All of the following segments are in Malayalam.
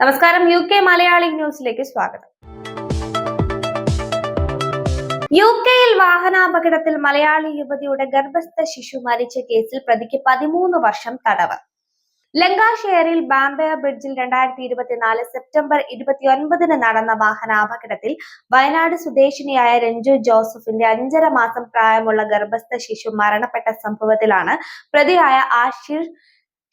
നമസ്കാരം യു കെ മലയാളി ന്യൂസിലേക്ക് സ്വാഗതം. യു കെയിൽ വാഹനാപകടത്തിൽ മലയാളി യുവതിയുടെ ഗർഭസ്ഥ ശിശു മരിച്ച കേസിൽ പ്രതിക്ക് പതിമൂന്ന് വർഷം തടവ്. ലങ്കാഷെയറിൽ ബാംബെ ബ്രിഡ്ജിൽ രണ്ടായിരത്തി ഇരുപത്തിനാല് സെപ്റ്റംബർ ഇരുപത്തിയൊൻപതിന് നടന്ന വാഹനാപകടത്തിൽ വയനാട് സ്വദേശിനിയായ രഞ്ജു ജോസഫിന്റെ അഞ്ചര മാസം പ്രായമുള്ള ഗർഭസ്ഥ ശിശു മരണപ്പെട്ട സംഭവത്തിലാണ് പ്രതിയായ ആഷിർ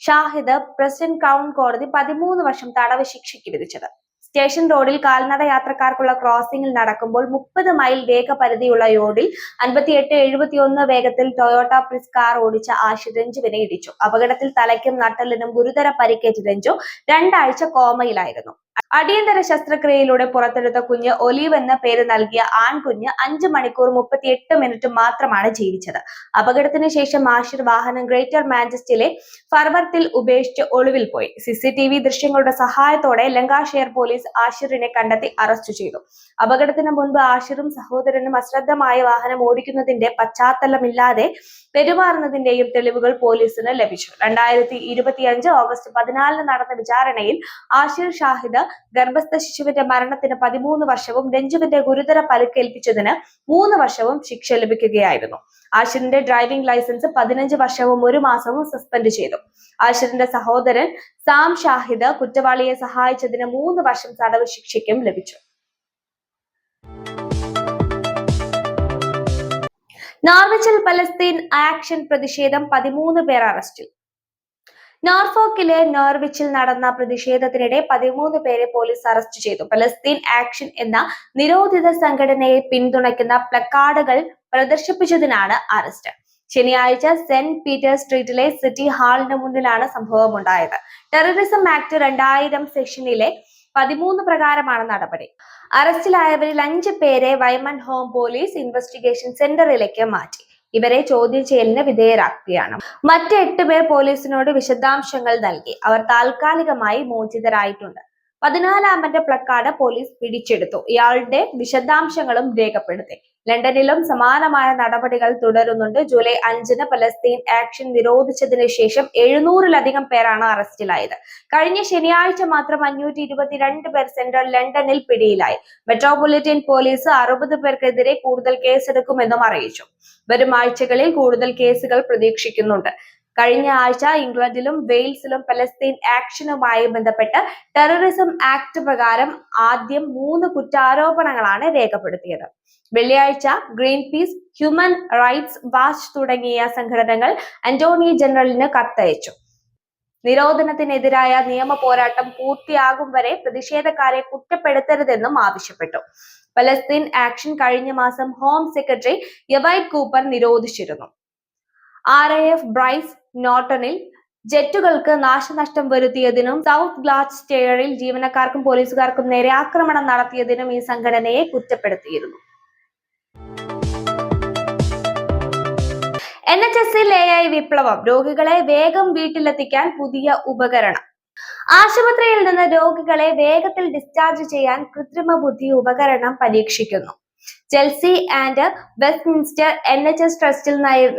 ഷാഹിദ് പ്രസിഡന്റ് ക്രൗൺ കോടതി പതിമൂന്ന് വർഷം തടവ് ശിക്ഷയ്ക്ക് വിധിച്ചത്. സ്റ്റേഷൻ റോഡിൽ കാൽനട യാത്രക്കാർക്കുള്ള ക്രോസിംഗിൽ നടക്കുമ്പോൾ മുപ്പത് മൈൽ വേഗപരിധിയുള്ള യോഡിൽ അൻപത്തിയെട്ട് എഴുപത്തിയൊന്ന് വേഗത്തിൽ ടൊയോട്ട പ്രിസ് കാർ ഓടിച്ച ആഷിർ രഞ്ജുവിനെ ഇടിച്ചു. അപകടത്തിൽ തലയ്ക്കും നട്ടലിനും ഗുരുതര പരിക്കേറ്റ രഞ്ജു രണ്ടാഴ്ച കോമയിലായിരുന്നു. അടിയന്തര ശസ്ത്രക്രിയയിലൂടെ പുറത്തെടുത്ത കുഞ്ഞ് ഒലീവ് എന്ന പേര് നൽകിയ ആൺകുഞ്ഞ് അഞ്ച് മണിക്കൂർ മുപ്പത്തിയെട്ട് മിനിറ്റ് മാത്രമാണ് ജീവിച്ചത്. അപകടത്തിന് ശേഷം ആഷിർ വാഹനം ഗ്രേറ്റർ മാഞ്ചസ്റ്ററിലെ ഫർവർത്തിൽ ഉപേക്ഷിച്ച് ഒളിവിൽ പോയി. സിസിടിവി ദൃശ്യങ്ങളുടെ സഹായത്തോടെ ലങ്കാഷെയർ പോലീസ് ആഷിറിനെ കണ്ടെത്തി അറസ്റ്റ് ചെയ്തു. അപകടത്തിന് മുൻപ് ആഷിറും സഹോദരനും അശ്രദ്ധമായ വാഹനം ഓടിക്കുന്നതിന്റെ പശ്ചാത്തലമില്ലാതെ പെരുമാറുന്നതിന്റെയും തെളിവുകൾ പോലീസിന് ലഭിച്ചു. രണ്ടായിരത്തി ഇരുപത്തിയഞ്ച് ഓഗസ്റ്റ് പതിനാലിന് നടന്ന വിചാരണയിൽ ആഷിർ ഷാഹിദ് ഗർഭസ്ഥ ശിശുവിന്റെ മരണത്തിന് പതിമൂന്ന് വർഷവും രഞ്ജുവിന്റെ ഗുരുതര പരുക്കേൽപ്പിച്ചതിന് മൂന്ന് വർഷവും ശിക്ഷ ലഭിക്കുകയായിരുന്നു. ആഷിറിന്റെ ഡ്രൈവിംഗ് ലൈസൻസ് പതിനഞ്ച് വർഷവും ഒരു മാസവും സസ്പെൻഡ് ചെയ്തു. ആഷിറിന്റെ സഹോദരൻ സാം ഷാഹിദ് കുറ്റവാളിയെ സഹായിച്ചതിന് മൂന്ന് വർഷം തടവ് ശിക്ഷയ്ക്കും ലഭിച്ചു. നാർവെച്ചൽ പലസ്തീൻ ആക്ഷൻ പ്രതിഷേധം പതിമൂന്ന് പേർ അറസ്റ്റിൽ. നോർഫോക്കിലെ നോർവിച്ചിൽ നടന്ന പ്രതിഷേധത്തിനിടെ പതിമൂന്ന് പേരെ പോലീസ് അറസ്റ്റ് ചെയ്തു. പലസ്തീൻ ആക്ഷൻ എന്ന നിരോധിത സംഘടനയെ പിന്തുണയ്ക്കുന്ന പ്ലക്കാർഡുകൾ പ്രദർശിപ്പിച്ചതിനാണ് അറസ്റ്റ്. ശനിയാഴ്ച സെന്റ് പീറ്റേഴ്സ് സ്ട്രീറ്റിലെ സിറ്റി ഹാളിന് മുന്നിലാണ് സംഭവം ഉണ്ടായത് ടെററിസം ആക്ട് രണ്ടായിരം സെക്ഷനിലെ പതിമൂന്ന് പ്രകാരമാണ് നടപടി. അറസ്റ്റിലായവരിൽ അഞ്ച് പേരെ വൈമൺ ഹോം പോലീസ് ഇൻവെസ്റ്റിഗേഷൻ സെന്ററിലേക്ക് മാറ്റി. ഇവരെ ചോദ്യം ചെയ്യലിന് വിധേയരാക്കുകയാണ്. മറ്റ് എട്ട് പേർ പോലീസിനോട് വിശദാംശങ്ങൾ നൽകി. അവർ താൽക്കാലികമായി മോചിതരായിട്ടുണ്ട്. പതിനാലാമന്റെ പ്ലക്കാർഡ് പോലീസ് പിടിച്ചെടുത്തു. ഇയാളുടെ വിശദാംശങ്ങളും രേഖപ്പെടുത്തി. ലണ്ടനിലും സമാനമായ നടപടികൾ തുടരുന്നുണ്ട്. ജൂലൈ അഞ്ചിന് പലസ്തീൻ ആക്ഷൻ നിരോധിച്ചതിന് ശേഷം എഴുന്നൂറിലധികം പേരാണ് അറസ്റ്റിലായത്. കഴിഞ്ഞ ശനിയാഴ്ച മാത്രം അഞ്ഞൂറ്റി ഇരുപത്തിരണ്ട് പേർ സെൻട്രൽ ലണ്ടനിൽ പിടിയിലായി. മെട്രോപൊളിറ്റൻ പോലീസ് അറുപത് പേർക്കെതിരെ കൂടുതൽ കേസെടുക്കുമെന്നും അറിയിച്ചു. വരും ആഴ്ചകളിൽ കൂടുതൽ കേസുകൾ പ്രതീക്ഷിക്കുന്നുണ്ട്. കഴിഞ്ഞ ആഴ്ച ഇംഗ്ലണ്ടിലും വെയിൽസിലും പലസ്തീൻ ആക്ഷനുമായി ബന്ധപ്പെട്ട് ടെററിസം ആക്ട് പ്രകാരം ആദ്യം മൂന്ന് കുറ്റാരോപണങ്ങളാണ് രേഖപ്പെടുത്തിയത്. വെള്ളിയാഴ്ച green peace human rights watch തുടങ്ങിയ സംഘടനകൾ അന്റോണി ജനറലിന് കത്തയച്ചു. നിരോധനത്തിനെതിരായ നിയമ പോരാട്ടം പൂർത്തിയാകും വരെ പ്രതിഷേധക്കാരെ കുറ്റപ്പെടുത്തരുതെന്നും ആവശ്യപ്പെട്ടു. പലസ്തീൻ ആക്ഷൻ കഴിഞ്ഞ മാസം ഹോം സെക്രട്ടറി യവൈറ്റ് കൂപ്പർ നിരോധിച്ചിരുന്നു. ആർ ഐ എഫ് ബ്രൈസ് നോട്ടണിൽ ജെറ്റുകൾക്ക് നാശനഷ്ടം വരുത്തിയതിനും സൗത്ത് ഗ്ലാസ് സ്റ്റെയറിൽ ജീവനക്കാർക്കും പോലീസുകാർക്കും നേരെ ആക്രമണം നടത്തിയതിനും ഈ സംഘടനയെ കുറ്റപ്പെടുത്തിയിരുന്നു. എൻ എച്ച് എസിൽ എ ഐ വിപ്ലവം രോഗികളെ വേഗം വീട്ടിലെത്തിക്കാൻ പുതിയ ഉപകരണം. ആശുപത്രിയിൽ നിന്ന് രോഗികളെ വേഗത്തിൽ ഡിസ്ചാർജ് ചെയ്യാൻ കൃത്രിമ ബുദ്ധി ഉപകരണം പരീക്ഷിക്കുന്നു. Chelsea and Westminster N H S ട്രസ്റ്റിൽ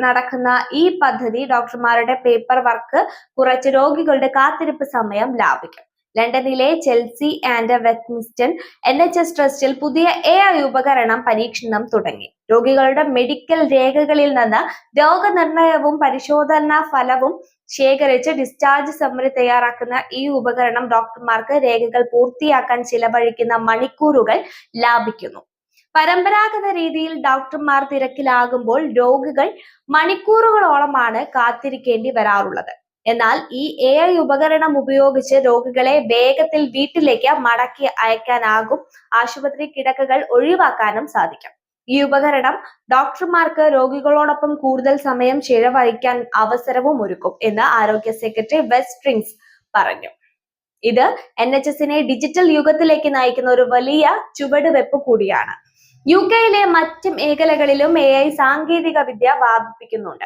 നടക്കുന്ന ഈ പദ്ധതി ഡോക്ടർമാരുടെ പേപ്പർ വർക്ക് കുറച്ച് രോഗികളുടെ കാത്തിരിപ്പ് സമയം ലാഭിക്കും. ലണ്ടനിലെ Chelsea and Westminster N H S ട്രസ്റ്റിൽ പുതിയ എ ഐ ഉപകരണം പരീക്ഷണം തുടങ്ങി. രോഗികളുടെ മെഡിക്കൽ രേഖകളിൽ നിന്ന് രോഗനിർണയവും പരിശോധനാ ഫലവും ശേഖരിച്ച് ഡിസ്ചാർജ് സമ്മറി തയ്യാറാക്കുന്ന ഈ ഉപകരണം ഡോക്ടർമാർക്ക് രേഖകൾ പൂർത്തിയാക്കാൻ ചിലവഴിക്കുന്ന മണിക്കൂറുകൾ ലാഭിക്കുന്നു. പരമ്പരാഗത രീതിയിൽ ഡോക്ടർമാർ തിരക്കിലാകുമ്പോൾ രോഗികൾ മണിക്കൂറുകളോളമാണ് കാത്തിരിക്കേണ്ടി വരാറുള്ളത്. എന്നാൽ ഈ എ ഐ ഉപകരണം ഉപയോഗിച്ച് രോഗികളെ വേഗത്തിൽ വീട്ടിലേക്ക് മടക്കി അയക്കാനാകും ആശുപത്രി കിടക്കകൾ ഒഴിവാക്കാനും സാധിക്കും. ഈ ഉപകരണം ഡോക്ടർമാർക്ക് രോഗികളോടൊപ്പം കൂടുതൽ സമയം ചിലവഴിക്കാൻ അവസരവും ഒരുക്കും എന്ന് ആരോഗ്യ സെക്രട്ടറി വെസ്റ്റ് പറഞ്ഞു. ഇത് എൻ എച്ച് എസിനെ ഡിജിറ്റൽ യുഗത്തിലേക്ക് നയിക്കുന്ന ഒരു വലിയ ചുവടുവെപ്പ് കൂടിയാണ്. യു കെയിലെ മറ്റ് മേഖലകളിലും എ ഐ സാങ്കേതിക വിദ്യ വ്യാപിപ്പിക്കുന്നുണ്ട്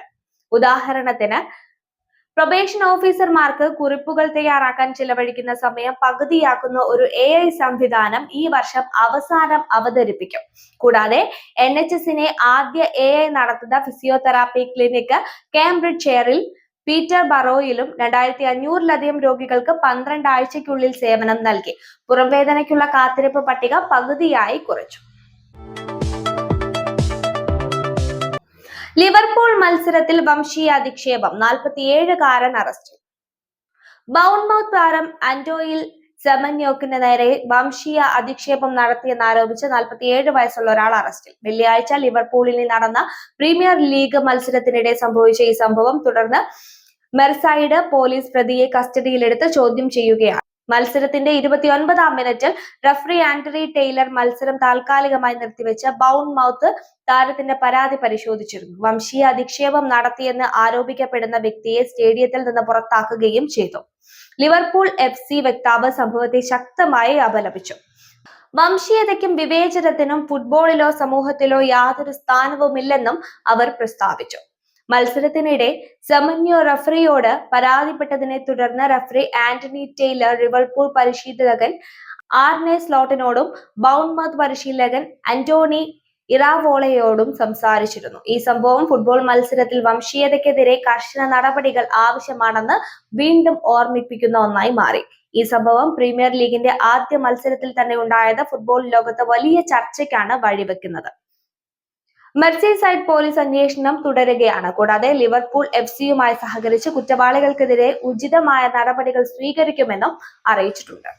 ഉദാഹരണത്തിന് പ്രൊബേഷൻ ഓഫീസർമാർക്ക് കുറിപ്പുകൾ തയ്യാറാക്കാൻ ചിലവഴിക്കുന്ന സമയം പകുതിയാക്കുന്ന ഒരു എ ഐ സംവിധാനം ഈ വർഷം അവസാനം അവതരിപ്പിക്കും. കൂടാതെ എൻ എച്ച് എസിനെ ആദ്യ എ ഐ നടത്തുന്ന ഫിസിയോതെറാപ്പി ക്ലിനിക് കേംബ്രിഡ്ജ് ഷെയറിൽ പീറ്റർ ബറോയിലും രണ്ടായിരത്തി അഞ്ഞൂറിലധികം രോഗികൾക്ക് പന്ത്രണ്ട് ആഴ്ചയ്ക്കുള്ളിൽ സേവനം നൽകി. പുറംവേദനയ്ക്കുള്ള കാത്തിരിപ്പ് പട്ടിക പകുതിയായി കുറച്ചു. ലിവർപൂൾ മത്സരത്തിൽ വംശീയ അധിക്ഷേപം നാൽപ്പത്തിയേഴുകാരൻ അറസ്റ്റിൽ ബൗൺമൌത്ത് താരം ആന്റോയിൽ സെമന്യോക്കിന് നേരെ വംശീയ അധിക്ഷേപം നടത്തിയെന്ന് നടത്തിയെന്നാരോപിച്ച് നാൽപ്പത്തിയേഴ് വയസ്സുള്ള ഒരാൾ അറസ്റ്റിൽ. വെള്ളിയാഴ്ച ലിവർപൂളിൽ നടന്ന പ്രീമിയർ ലീഗ് മത്സരത്തിനിടെ സംഭവിച്ച ഈ സംഭവം തുടർന്ന് മെർസൈഡ് പോലീസ് പ്രതിയെ കസ്റ്റഡിയിലെടുത്ത് ചോദ്യം ചെയ്യുകയാണ്. മത്സരത്തിന്റെ ഇരുപത്തിയൊൻപതാം മിനിറ്റിൽ റഫറി ആന്റണി ടൈലർ മത്സരം താൽക്കാലികമായി നിർത്തിവെച്ച് ബൗൺ മൗത്ത് താരത്തിന്റെ പരാതി പരിശോധിച്ചിരുന്നു. വംശീയ അധിക്ഷേപം നടത്തിയെന്ന് ആരോപിക്കപ്പെടുന്ന വ്യക്തിയെ സ്റ്റേഡിയത്തിൽ നിന്ന് പുറത്താക്കുകയും ചെയ്തു. ലിവർപൂൾ എഫ് സി വക്താവ് സംഭവത്തെ ശക്തമായി അപലപിച്ചു. വംശീയതയ്ക്കും വിവേചനത്തിനും ഫുട്ബോളിലോ സമൂഹത്തിലോ യാതൊരു സ്ഥാനവുമില്ലെന്നും അവർ പ്രസ്താവിച്ചു. മത്സരത്തിനിടെ സമന്യോ റഫറിയോട് പരാതിപ്പെട്ടതിനെ തുടർന്ന് റഫറി ആന്റണി ടൈലർ റിവൾപൂർ പരിശീലകൻ ആർനെ സ്ലോട്ടിനോടും ബൗൺമത്ത് പരിശീലകൻ അന്റോണി ഇറാവോളയോടും സംസാരിച്ചിരുന്നു. ഈ സംഭവം ഫുട്ബോൾ മത്സരത്തിൽ വംശീയതയ്ക്കെതിരെ കർശന നടപടികൾ ആവശ്യമാണെന്ന് വീണ്ടും ഓർമ്മിപ്പിക്കുന്ന ഒന്നായി മാറി. ഈ സംഭവം പ്രീമിയർ ലീഗിന്റെ ആദ്യ മത്സരത്തിൽ തന്നെ ഉണ്ടായത് ഫുട്ബോൾ ലോകത്ത് വലിയ ചർച്ചയ്ക്കാണ് വഴിവെക്കുന്നത്. മെർസി പോലീസ് അന്വേഷണം തുടരുകയാണ്. കൂടാതെ ലിവർപൂൾ എഫ് സിയുമായി സഹകരിച്ച് കുറ്റവാളികൾക്കെതിരെ ഉചിതമായ നടപടികൾ സ്വീകരിക്കുമെന്നും അറിയിച്ചിട്ടുണ്ട്.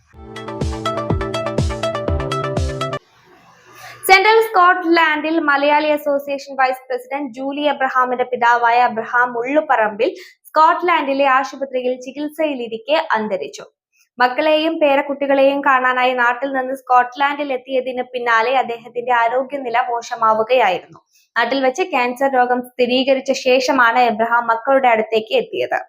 Central സ്കോട്ട്ലാൻഡിൽ Malayali association vice president Julie അബ്രഹാമിന്റെ പിതാവായ അബ്രഹാം ഉള്ളുപറമ്പിൽ സ്കോട്ട്ലാൻഡിലെ ആശുപത്രിയിൽ ചികിത്സയിലിരിക്കെ അന്തരിച്ചു. മക്കളെയും പേരക്കുട്ടികളെയും കാണാനായി നാട്ടിൽ നിന്ന് സ്കോട്ട്ലാൻഡിൽ എത്തിയതിന് പിന്നാലെ അദ്ദേഹത്തിന്റെ ആരോഗ്യനില മോശമാവുകയായിരുന്നു. നാട്ടിൽ വെച്ച് ക്യാൻസർ രോഗം സ്ഥിരീകരിച്ച ശേഷമാണ് എബ്രഹാം മക്കളുടെ അടുത്തേക്ക് എത്തിയത്.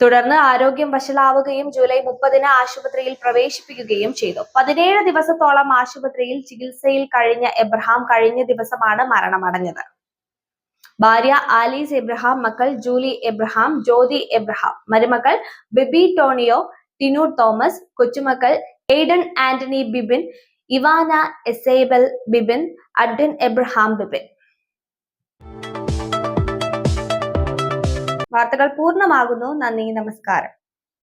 തുടർന്ന് ആരോഗ്യം വഷളാവുകയും ജൂലൈ മുപ്പതിന് ആശുപത്രിയിൽ പ്രവേശിപ്പിക്കുകയും ചെയ്തു. പതിനേഴ് ദിവസത്തോളം ആശുപത്രിയിൽ ചികിത്സയിൽ കഴിഞ്ഞ എബ്രഹാം കഴിഞ്ഞ ദിവസമാണ് മരണമടഞ്ഞത്. ഭാര്യ ആലീസ് എബ്രഹാം മക്കൾ ജൂലി എബ്രഹാം ജ്യോതി എബ്രഹാം. മരുമക്കൾ Bibi Tonio Tinu Thomas കൊച്ചുമക്കൾ Aiden Antony Bibin Ivana Isabel Bibin Adwin Abraham Bibin. വാർത്തകൾ പൂർണമാകുന്നു. നന്ദി നമസ്കാരം.